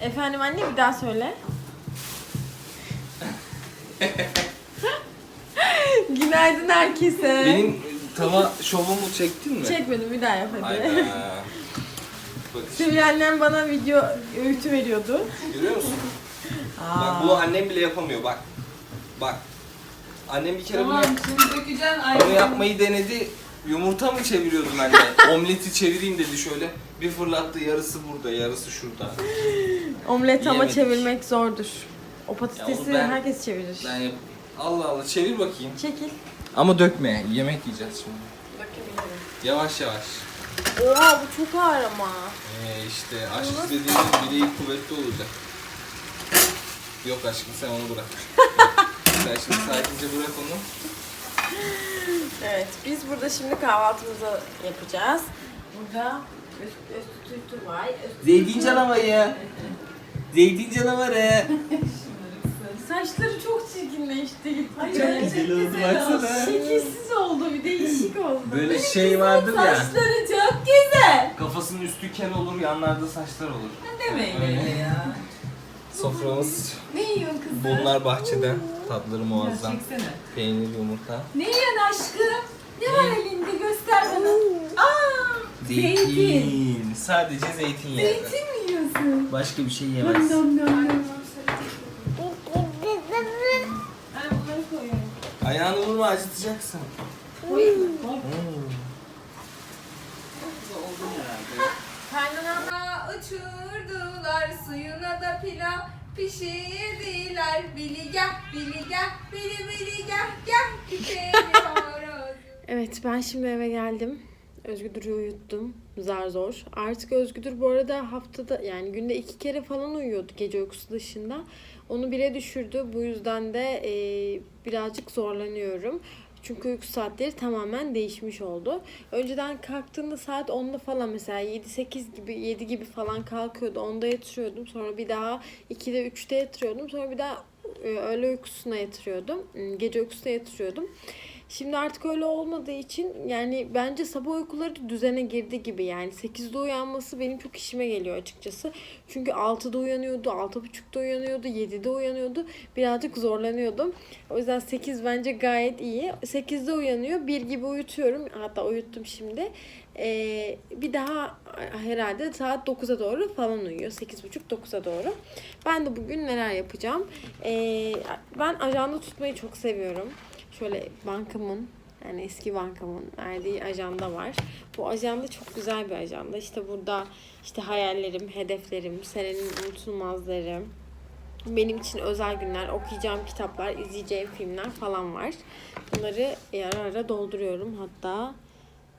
Efendim anne bir daha söyle. Günaydın herkese. Benim tava şovumu çektin mi? Çekmedim bir daha yap hadi. Hayda. Bak işte, Sevgili annem bana video öğütü veriyordu. görüyor musun? Aa. Bak bunu annem bile yapamıyor bak. Bak. Annem bir kere Tamam bunu, şimdi dökeceksin bunu yapmayı denedi. Yumurta mı çeviriyordum anne? Omleti çevireyim dedi şöyle. Bir fırlattı yarısı burada, yarısı şurada. Omlet ama Yemedik. çevirmek zordur. O Ya patatesi onu ben- herkes çevirir. Ben yap- Allah Allah çevir bakayım. Çekil. Ama dökme. Yemek yiyeceğiz şimdi. Yavaş yavaş. Oha bu çok ağır ama. Ee, işte aşk istediğinin bileği kuvvetli olacak. Yok aşkım sen onu bırak. sen şimdi sakince bırak onu. Evet biz burada şimdi kahvaltımızı yapacağız. Burada tütü var. Üst Zeytin canavarı. Zeytin canavarı. Saçları çok çirkinleşti. Ay, Çok. Güzel oldu baksana. şekilsiz oldu bir değişik oldu. Böyle şey vardır ya. Saçları çok güzel. Kafasının üstü kel olur, yanlarda saçlar olur. Demeyin Öyle. öyle ya. Soframız Ne yiyorsun kızım? bunlar bahçeden. Tatları muazzam. Çeksene. Peynir, yumurta. Ne yiyorsun aşkım? Ne var elinde göster bana. Aa, zeytin. Zeytin. Sadece zeytin yer. Zeytin yiyorsun? Başka bir şey yemez. nom nom nom. Ay bunları koyuyorum. Ayağını vurma acıtacaksın. Koy. koy. Hmm. Kaynana uçurdular suyuna da pilav pişirdiler bili gel bili gel bili bili gel gel. Evet ben şimdi eve geldim. Özgüdür'ü uyuttum. Zar zor. Artık Özgüdür bu arada haftada yani günde iki kere falan uyuyordu gece uykusu dışında. Onu bire düşürdü. Bu yüzden de e, birazcık zorlanıyorum. Çünkü uyku saatleri tamamen değişmiş oldu. Önceden kalktığında saat 10'da falan mesela 7-8 gibi 7 gibi falan kalkıyordu. 10'da yatırıyordum. Sonra bir daha 2'de 3'te yatırıyordum. Sonra bir daha e, öğle uykusuna yatırıyordum. Hmm, Gece uykusuna yatırıyordum. Şimdi artık öyle olmadığı için yani bence sabah uykuları düzene girdi gibi yani 8'de uyanması benim çok işime geliyor açıkçası. Çünkü 6'da uyanıyordu, 6.30'da uyanıyordu, 7'de uyanıyordu. Birazcık zorlanıyordum. O yüzden 8 bence gayet iyi. 8'de uyanıyor, 1 gibi uyutuyorum. Hatta uyuttum şimdi. Ee, bir daha herhalde saat 9'a doğru falan uyuyor. 8.30-9'a doğru. Ben de bugün neler yapacağım? Ee, ben ajanda tutmayı çok seviyorum. Şöyle bankamın yani eski bankamın verdiği ajanda var. Bu ajanda çok güzel bir ajanda. İşte burada işte hayallerim, hedeflerim, senenin unutulmazları, benim için özel günler, okuyacağım kitaplar, izleyeceğim filmler falan var. Bunları ara ara dolduruyorum. Hatta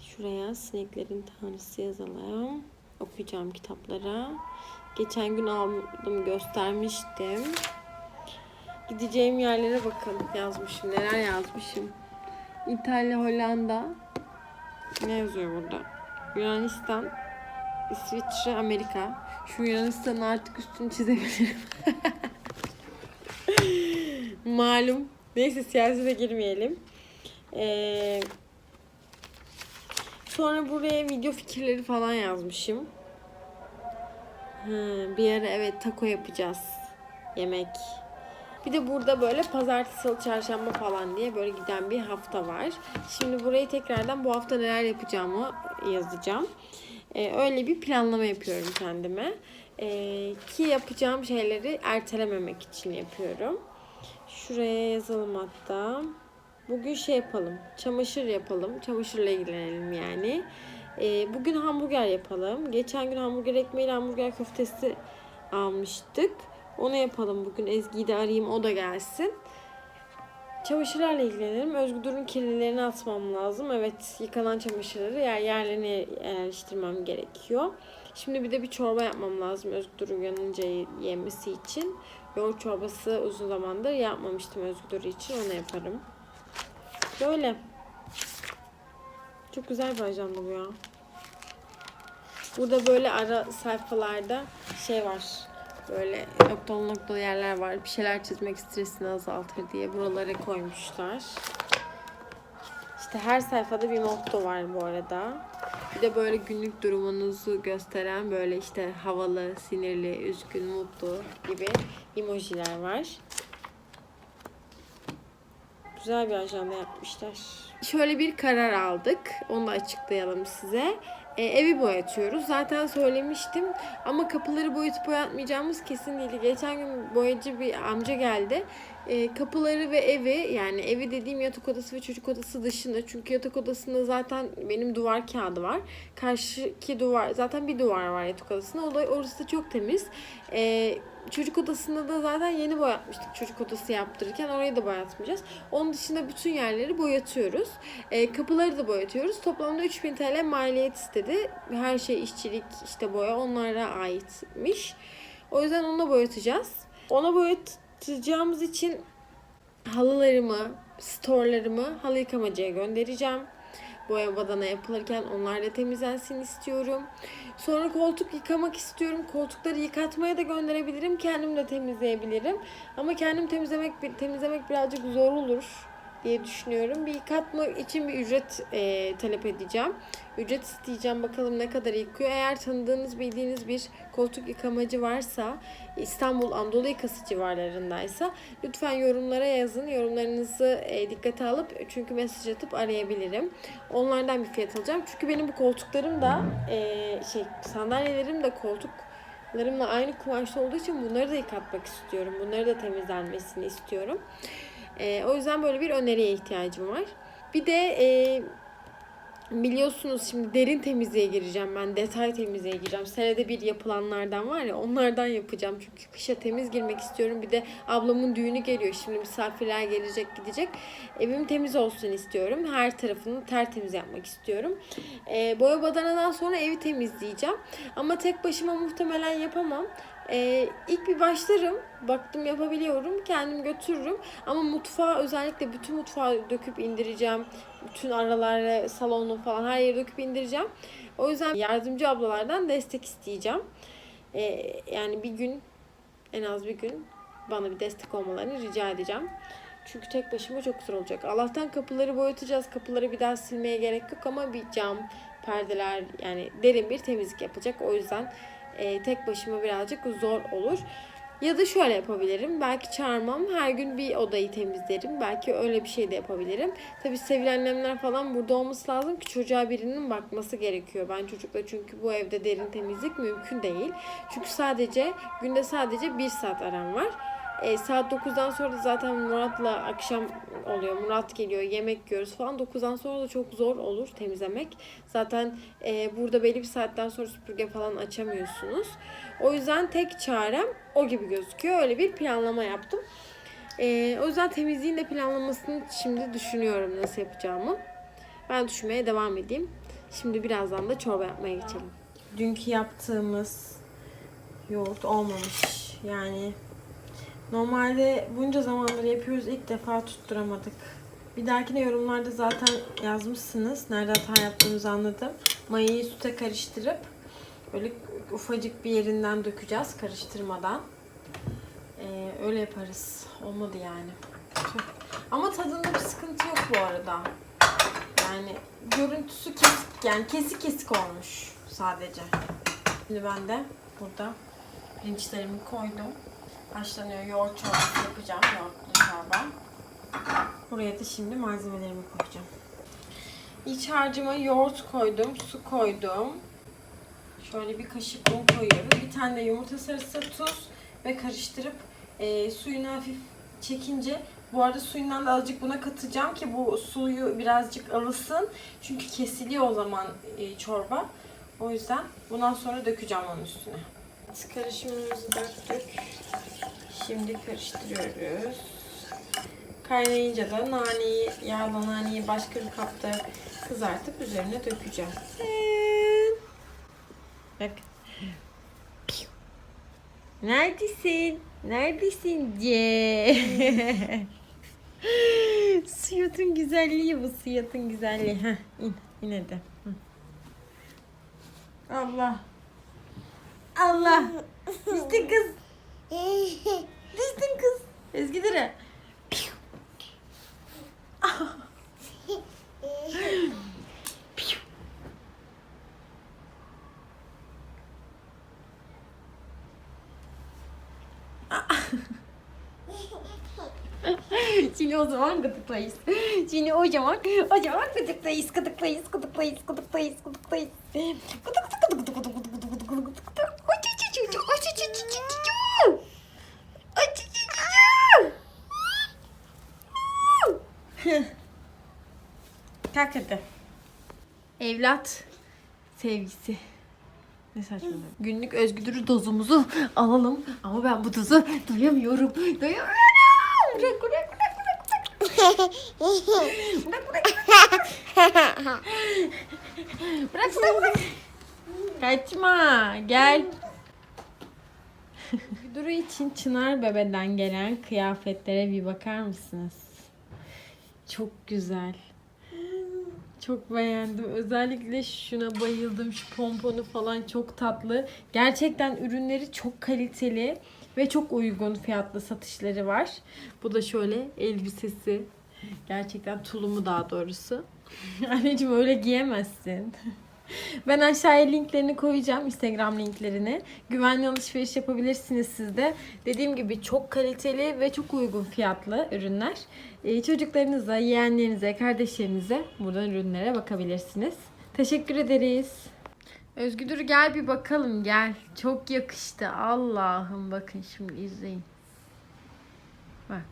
şuraya sineklerin tanrısı yazalım. Okuyacağım kitaplara. Geçen gün aldım göstermiştim. Gideceğim yerlere bakın yazmışım. Neler yazmışım. İtalya, Hollanda. Ne yazıyor burada? Yunanistan, İsviçre, Amerika. Şu Yunanistan'ın artık üstünü çizebilirim. Malum. Neyse siyasete girmeyelim. Ee, sonra buraya video fikirleri falan yazmışım. Ha, bir ara evet taco yapacağız. Yemek. Bir de burada böyle pazartesi, salı, çarşamba falan diye böyle giden bir hafta var. Şimdi burayı tekrardan bu hafta neler yapacağımı yazacağım. Ee, öyle bir planlama yapıyorum kendime. Ee, ki yapacağım şeyleri ertelememek için yapıyorum. Şuraya yazalım hatta. Bugün şey yapalım. Çamaşır yapalım. Çamaşırla ilgilenelim yani. Ee, bugün hamburger yapalım. Geçen gün hamburger ekmeğiyle hamburger köftesi almıştık. Onu yapalım bugün. Ezgi'yi de arayayım o da gelsin. Çamaşırlarla ilgilenelim. Özgür'ün kirlilerini atmam lazım. Evet yıkanan çamaşırları yer yerlerine yerleştirmem gerekiyor. Şimdi bir de bir çorba yapmam lazım Özgür uyanınca yemesi için. Yoğurt çorbası uzun zamandır yapmamıştım Özgür için. Onu yaparım. Böyle. Çok güzel bir ajanda bu ya. Burada böyle ara sayfalarda şey var. Böyle noktalı noktalı yerler var. Bir şeyler çizmek stresini azaltır diye buralara koymuşlar. İşte her sayfada bir motto var bu arada. Bir de böyle günlük durumunuzu gösteren böyle işte havalı, sinirli, üzgün, mutlu gibi emojiler var. Güzel bir ajanda yapmışlar. Şöyle bir karar aldık. Onu da açıklayalım size. E, evi boyatıyoruz. Zaten söylemiştim ama kapıları boyatıp boyatmayacağımız kesin değildi. Geçen gün boyacı bir amca geldi. E, kapıları ve evi yani evi dediğim yatak odası ve çocuk odası dışında. Çünkü yatak odasında zaten benim duvar kağıdı var. Karşıki duvar zaten bir duvar var yatak odasında. O da orası da çok temiz. E, çocuk odasında da zaten yeni boyatmıştık çocuk odası yaptırırken. Orayı da boyatmayacağız. Onun dışında bütün yerleri boyatıyoruz. E, kapıları da boyatıyoruz. Toplamda 3000 TL maliyet istedi. Her şey işçilik, işte boya onlara aitmiş. O yüzden onunla boyatacağız. Ona boyatacağımız için halılarımı, storlarımı halı yıkamacıya göndereceğim. Boya badana yapılırken onlar da temizlensin istiyorum. Sonra koltuk yıkamak istiyorum. Koltukları yıkatmaya da gönderebilirim. Kendim de temizleyebilirim. Ama kendim temizlemek temizlemek birazcık zor olur diye düşünüyorum. Bir yıkatma için bir ücret e, talep edeceğim. Ücret isteyeceğim. Bakalım ne kadar yıkıyor. Eğer tanıdığınız, bildiğiniz bir koltuk yıkamacı varsa, İstanbul Anadolu Yakası civarlarındaysa lütfen yorumlara yazın. Yorumlarınızı e, dikkate alıp çünkü mesaj atıp arayabilirim. Onlardan bir fiyat alacağım. Çünkü benim bu koltuklarım da e, şey sandalyelerim de koltuklarımla aynı kumaşta olduğu için bunları da yıkatmak istiyorum. Bunları da temizlenmesini istiyorum. E, o yüzden böyle bir öneriye ihtiyacım var. Bir de e, biliyorsunuz şimdi derin temizliğe gireceğim ben. Detay temizliğe gireceğim. Senede bir yapılanlardan var ya onlardan yapacağım. Çünkü kışa temiz girmek istiyorum. Bir de ablamın düğünü geliyor. Şimdi misafirler gelecek gidecek. Evim temiz olsun istiyorum. Her tarafını tertemiz yapmak istiyorum. E, boya badanadan sonra evi temizleyeceğim. Ama tek başıma muhtemelen yapamam. Ee, ilk bir başlarım. Baktım yapabiliyorum. Kendim götürürüm. Ama mutfağı özellikle bütün mutfağı döküp indireceğim. Bütün araları, salonu falan her yeri döküp indireceğim. O yüzden yardımcı ablalardan destek isteyeceğim. Ee, yani bir gün en az bir gün bana bir destek olmalarını rica edeceğim. Çünkü tek başıma çok zor olacak. Allah'tan kapıları boyatacağız. Kapıları bir daha silmeye gerek yok ama bir cam, perdeler yani derin bir temizlik yapacak. O yüzden e, tek başıma birazcık zor olur. Ya da şöyle yapabilirim. Belki çağırmam. Her gün bir odayı temizlerim. Belki öyle bir şey de yapabilirim. Tabii sevgili annemler falan burada olması lazım ki çocuğa birinin bakması gerekiyor. Ben çocukla çünkü bu evde derin temizlik mümkün değil. Çünkü sadece günde sadece bir saat aram var. E, saat 9'dan sonra da zaten Murat'la akşam oluyor. Murat geliyor, yemek yiyoruz falan. 9'dan sonra da çok zor olur temizlemek. Zaten e, burada belli bir saatten sonra süpürge falan açamıyorsunuz. O yüzden tek çarem o gibi gözüküyor. Öyle bir planlama yaptım. E, o yüzden temizliğin de planlamasını şimdi düşünüyorum nasıl yapacağımı. Ben düşünmeye devam edeyim. Şimdi birazdan da çorba yapmaya geçelim. Dünkü yaptığımız yoğurt olmamış. Yani Normalde bunca zamandır yapıyoruz. ilk defa tutturamadık. Bir dahakine yorumlarda zaten yazmışsınız. Nerede hata yaptığımızı anladım. Mayayı süte karıştırıp böyle ufacık bir yerinden dökeceğiz karıştırmadan. Ee, öyle yaparız. Olmadı yani. Ama tadında bir sıkıntı yok bu arada. Yani görüntüsü kesik yani kesik kesik olmuş sadece. Şimdi ben de burada pirinçlerimi koydum. Haşlanıyor. Yoğurt çorbası yapacağım. Yoğurtlu çorba. Buraya da şimdi malzemelerimi koyacağım. İç harcıma yoğurt koydum. Su koydum. Şöyle bir kaşık un koyuyorum. Bir tane de yumurta sarısı, tuz ve karıştırıp e, suyunu hafif çekince bu arada suyundan da azıcık buna katacağım ki bu suyu birazcık alısın. Çünkü kesiliyor o zaman e, çorba. O yüzden bundan sonra dökeceğim onun üstüne. Karışımımızı döktük. Şimdi karıştırıyoruz. Kaynayınca da naneyi, yağla naneyi başka bir kapta kızartıp üzerine dökeceğim. Bak. Neredesin? Neredesin C? Suyatın güzelliği bu suyatın güzelliği. Heh, in, in hadi. Allah. Allah. Düştün kız. Düştün kız. Ezgi dire. Şimdi o zaman gıdıklayız. Şimdi o zaman, o zaman gıdıklayız, gıdıklayız, gıdıklayız, gıdıklayız, gıdıklayız. Gıdık Kalk hadi. Evlat sevgisi. Ne saçmalama. Günlük özgüdür dozumuzu alalım. Ama ben bu dozu duyamıyorum. Duyamıyorum. Bırak bırak bırak bırak bırak. Bırak bırak. Bırak bırak bırak. Kaçma. Gel. Duru için Çınar Bebe'den gelen kıyafetlere bir bakar mısınız? Çok güzel. Çok beğendim. Özellikle şuna bayıldım. Şu pomponu falan çok tatlı. Gerçekten ürünleri çok kaliteli ve çok uygun fiyatlı satışları var. Bu da şöyle elbisesi. Gerçekten tulumu daha doğrusu. Anneciğim öyle giyemezsin. Ben aşağıya linklerini koyacağım. Instagram linklerini. Güvenli alışveriş yapabilirsiniz siz de. Dediğim gibi çok kaliteli ve çok uygun fiyatlı ürünler. Ee, çocuklarınıza, yeğenlerinize, kardeşlerinize buradan ürünlere bakabilirsiniz. Teşekkür ederiz. Özgüdür gel bir bakalım gel. Çok yakıştı. Allah'ım bakın şimdi izleyin. Bak.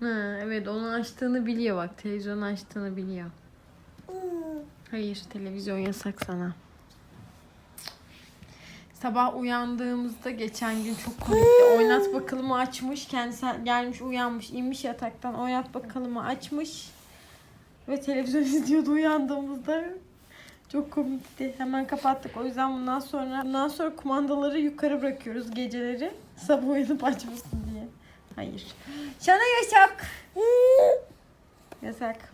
Ha, evet onu açtığını biliyor bak. Televizyonu açtığını biliyor. Hayır televizyon yasak sana. Sabah uyandığımızda geçen gün çok komikti. Oynat bakalımı açmış. Kendisi gelmiş uyanmış. inmiş yataktan oynat bakalımı açmış. Ve televizyon izliyordu uyandığımızda. Çok komikti. Hemen kapattık. O yüzden bundan sonra bundan sonra kumandaları yukarı bırakıyoruz geceleri. Sabah uyanıp açmasın diye. Hayır. Şana yasak. Yasak.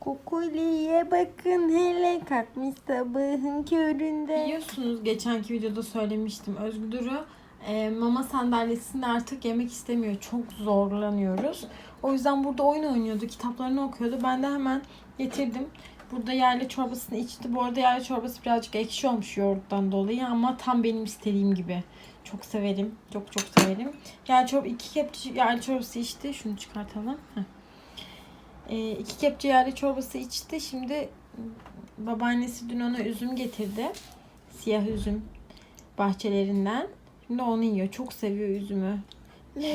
Kukuliye bakın hele kalkmış sabahın köründe. Biliyorsunuz geçenki videoda söylemiştim. Özgür'ü e, mama sandalyesinde artık yemek istemiyor. Çok zorlanıyoruz. O yüzden burada oyun oynuyordu. Kitaplarını okuyordu. Ben de hemen getirdim. Burada yerli çorbasını içti. Bu arada yerli çorbası birazcık ekşi olmuş yoğurttan dolayı ama tam benim istediğim gibi. Çok severim. Çok çok severim. Yerli çorba iki kepçe yerli çorbası içti. Şunu çıkartalım. Heh. E, iki kepçe yerli çorbası içti. Şimdi babaannesi dün ona üzüm getirdi. Siyah üzüm bahçelerinden. Şimdi onu yiyor. Çok seviyor üzümü.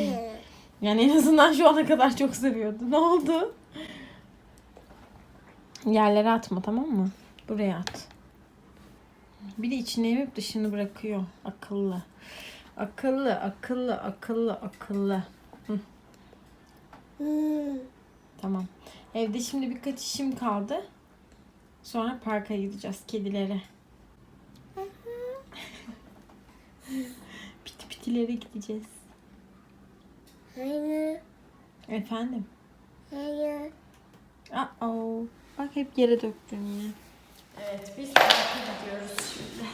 Yani en azından şu ana kadar çok seviyordu. Ne oldu? Yerlere atma tamam mı? Buraya at. Bir de içine emip dışını bırakıyor. Akıllı. Akıllı, akıllı, akıllı, akıllı. Hı. Tamam. Evde şimdi birkaç işim kaldı. Sonra parka gideceğiz kedilere. Piti pitilere gideceğiz. Hayır, Efendim? hayır. Aa, bak hep yere döktün yine. Evet biz parka gidiyoruz şimdi.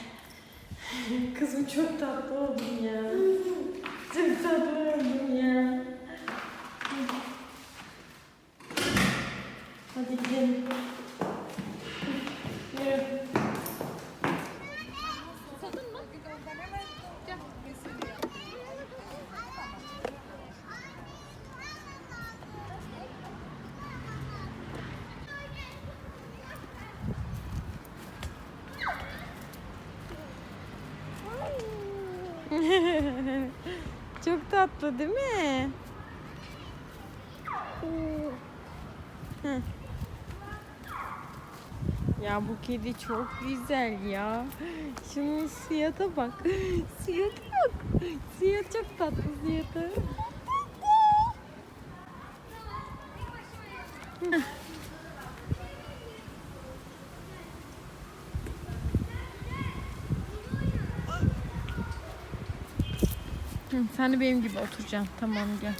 Kızım çok tatlı oldun ya. Çok tatlı oldun ya. Hadi gidelim. Çok tatlı değil mi? Ya bu kedi çok güzel ya. Şunun siyata bak. Siyata bak. Siyat çok tatlı siyata. Hı, Sen de benim gibi oturacaksın. Tamam gel.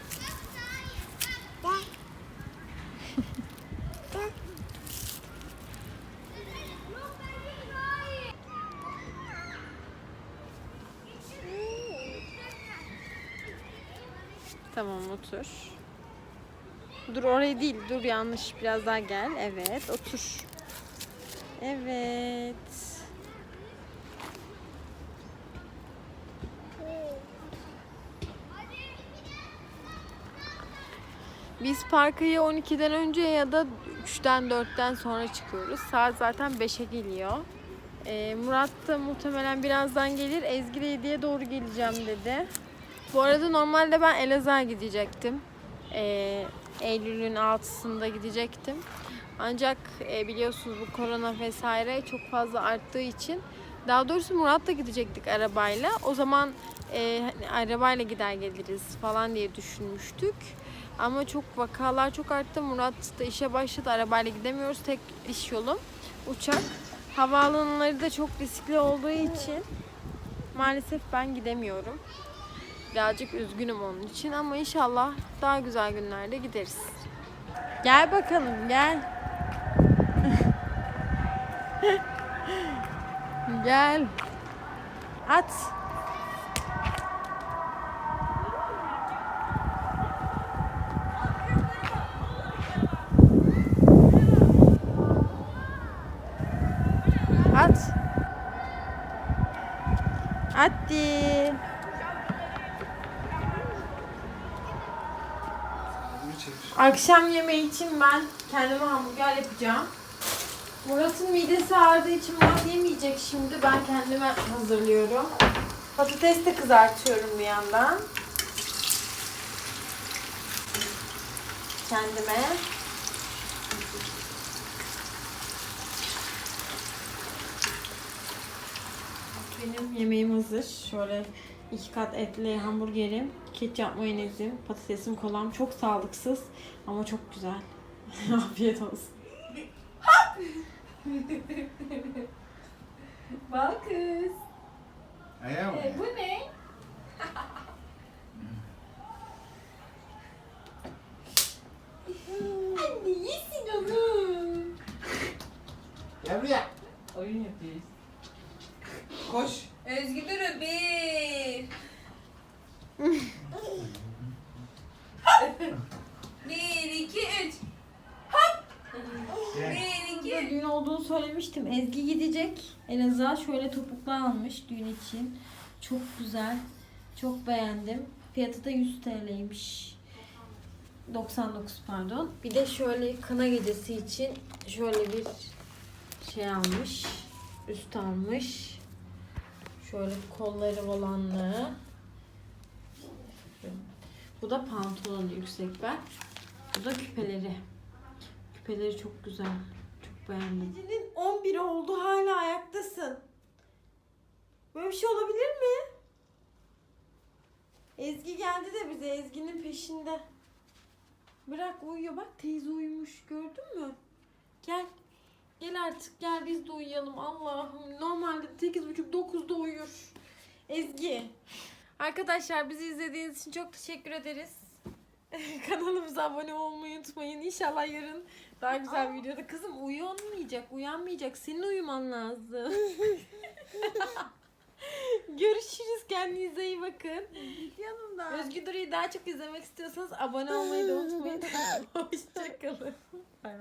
Tamam otur. Dur oraya değil. Dur yanlış. Biraz daha gel. Evet otur. Evet. Biz parka ya 12'den önce ya da 3'ten 4'ten sonra çıkıyoruz. Saat zaten 5'e geliyor. Ee, Murat da muhtemelen birazdan gelir. Ezgi de 7'ye doğru geleceğim dedi. Bu arada normalde ben Elazığ'a gidecektim. Ee, Eylül'ün 6'sında gidecektim. Ancak e, biliyorsunuz bu korona vesaire çok fazla arttığı için daha doğrusu Murat'la gidecektik arabayla. O zaman e, hani arabayla gider geliriz falan diye düşünmüştük. Ama çok vakalar çok arttı. Murat da işe başladı. Arabayla gidemiyoruz. Tek iş yolu uçak. Havaalanları da çok riskli olduğu için maalesef ben gidemiyorum. Birazcık üzgünüm onun için ama inşallah daha güzel günlerde gideriz. Gel bakalım gel. gel. At. Hadi. Akşam yemeği için ben kendime hamburger yapacağım. Murat'ın midesi ağrıdığı için Murat yemeyecek şimdi. Ben kendime hazırlıyorum. Patates de kızartıyorum bir yandan. Kendime. Benim yemeğim hazır. Şöyle iki kat etli hamburgerim, ketçap mayonezim, patatesim, kolam. Çok sağlıksız ama çok güzel. Afiyet olsun. Bak kız. Ayağı mı? E, bu ne? Anne yesin onu. Gel buraya. Oyun yapıyoruz. Koş. Özgür Duru bir. bir, iki, üç. Hop. Bir, iki. Düğün olduğunu söylemiştim. Ezgi gidecek. Elazığ'a şöyle topuklu almış düğün için. Çok güzel. Çok beğendim. Fiyatı da 100 TL'ymiş. 99 pardon. Bir de şöyle kına gecesi için şöyle bir şey almış. Üst almış. Şöyle kolları olanlı. Bu da pantolonu yüksek bel. Bu da küpeleri. Küpeleri çok güzel. Çok beğendim. Gecenin 11 oldu hala ayaktasın. Böyle bir şey olabilir mi? Ezgi geldi de bize Ezgi'nin peşinde. Bırak uyuyor bak teyze uyumuş gördün mü? Gel. Gel artık gel biz de uyuyalım Allah'ım. Normalde 8.30-9'da uyur. Ezgi. Arkadaşlar bizi izlediğiniz için çok teşekkür ederiz. Kanalımıza abone olmayı unutmayın. İnşallah yarın daha güzel bir videoda. Kızım uyanmayacak, uyanmayacak. Senin uyuman lazım. Görüşürüz. Kendinize iyi bakın. Yanımda. Özgür Duru'yu daha çok izlemek istiyorsanız abone olmayı da unutmayın. Hoşçakalın.